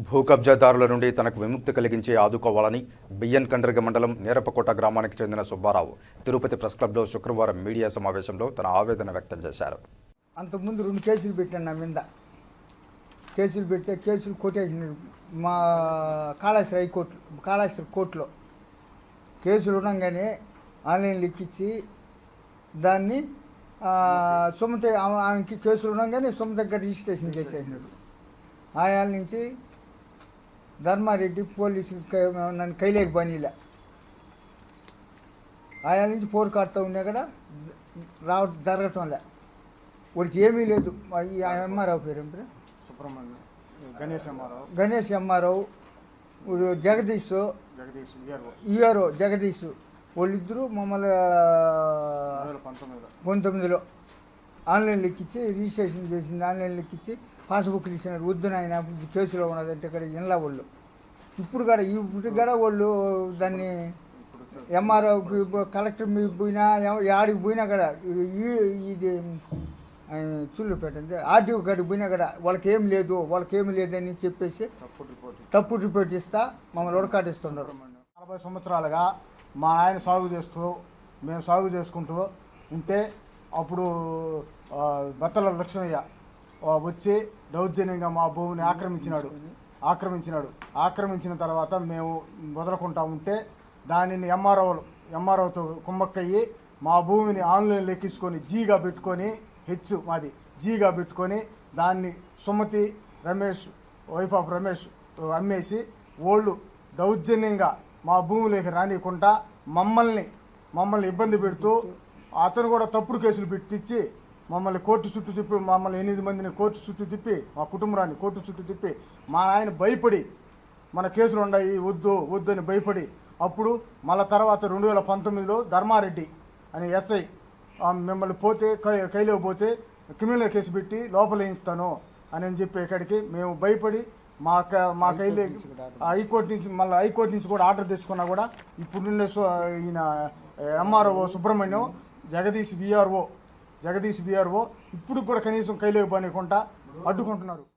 భూ కబ్జాదారుల నుండి తనకు విముక్తి కలిగించి ఆదుకోవాలని బియ్యన్ కండ్రిగ మండలం నేరపకోట గ్రామానికి చెందిన సుబ్బారావు తిరుపతి ప్రెస్ క్లబ్లో శుక్రవారం మీడియా సమావేశంలో తన ఆవేదన వ్యక్తం చేశారు. అంతకుముందు రెండు కేసులు పెట్టాను నా మీద. కేసులు పెడితే కేసులు కొట్టేసిన మా కాళేశ్వర హైకోర్టు కాళేశ్వర కోర్టులో. కేసులు ఉండగానే ఆన్లైన్ లెక్కించి దాన్ని ఆ, సుమత ఆమె- ఆమెకి కేసులు ఉండగానే సుమత దగ్గర రిజిస్ట్రేషన్ చేసేసినాడు ఆయాల నుంచి ధర్మారెడ్డి పోలీసు క- నన్ను కైలేకి పనిలే ఆయాల నుంచి పోరు కాడుతూ ఉన్నా కూడా రావ జరగటం లే వాడికి ఏమీ లేదు. ఎంఆర్ఆవు పేరు ఏం పేరు? సుబ్రహ్మణ్యం గణేష్ అమ్మారావు గణేష్ ఎంఆర్ఆవు వీడు జగదీష్. జగదీష్ ఈఆర్ఓ. జగదీష్. వాళ్ళిద్దరూ మమ్మల్ని పంతొమ్మిదిలో. ఆన్లైన్ లెక్కించి రిజిస్ట్రేషన్ చేసింది ఆన్లైన్ లెక్కించి పాస్బుక్ ఇచ్చినారు వద్దు నాయన ఇది కేసులో ఉన్నదంటే ఇక్కడ ఇన్లా వాళ్ళు ఇప్పుడు కూడా ఇప్పుడు కూడా వాళ్ళు దాన్ని ఎంఆర్ఓకి కలెక్టర్ మీద పోయినా యాడికి పోయినా కూడా ఈ- ఇది చూళ్ళు పెట్టింది ఆర్టీఓ కాడికి పోయినా కూడా వాళ్ళకి ఏం లేదు వాళ్ళకి ఏం లేదని చెప్పేసి తప్పుడు రిపోర్ట్ తప్పు రిపోర్ట్ ఇస్తా మమ్మల్ని ఉడకాటిస్తున్నారు. నలభై సంవత్సరాలుగా మా నాయన సాగు చేస్తూ మేము సాగు చేసుకుంటూ ఉంటే అప్పుడు ఆ, బత్తల లక్ష్మయ్య వచ్చి దౌర్జన్యంగా మా భూమిని ఆక్రమించినాడు. ఆక్రమించినాడు. ఆక్రమించిన తర్వాత మేము వదలకుంటా ఉంటే దానిని ఎంఆర్ఓలు ఎంఆర్ఓతో కుమ్మక్కయ్యి మా భూమిని ఆన్లైన్ లెక్కించుకొని జీగా పెట్టుకొని హెచ్ మాది జీగా పెట్టుకొని దాన్ని సుమతి రమేష్ వైఫ్ ఆఫ్ రమేష్ అమ్మేసి ఓళ్ళు దౌర్జన్యంగా మా భూమిలోకి రానియకుండా మమ్మల్ని మమ్మల్ని ఇబ్బంది పెడుతూ అతను కూడా తప్పుడు కేసులు పెట్టించి మమ్మల్ని కోర్టు చుట్టూ తిప్పి మమ్మల్ని ఎనిమిది మందిని కోర్టు చుట్టూ తిప్పి మా కుటుంబాన్ని కోర్టు చుట్టూ తిప్పి మా ఆయన భయపడి మన కేసులు ఉన్నాయి వద్దు వద్దు అని భయపడి అప్పుడు మళ్ళా తర్వాత రెండు వేల పంతొమ్మిదిలో ధర్మారెడ్డి అనే ఎస్ఐ మిమ్మల్ని పోతే కై కైలో పోతే క్రిమినల్ కేసు పెట్టి లోపల వేయిస్తాను అని అని చెప్పి ఇక్కడికి మేము భయపడి మా క- మా కైలే హైకోర్టు నుంచి మళ్ళీ హైకోర్టు నుంచి కూడా ఆర్డర్ తెచ్చుకున్నా కూడా ఇప్పుడుండే సు- ఈయన MRO Subrahmanyam Jagadish VRO Jagadish VRO ఇప్పుడు కూడా కనీసం కైలో పనికుండా అడ్డుకుంటున్నారు.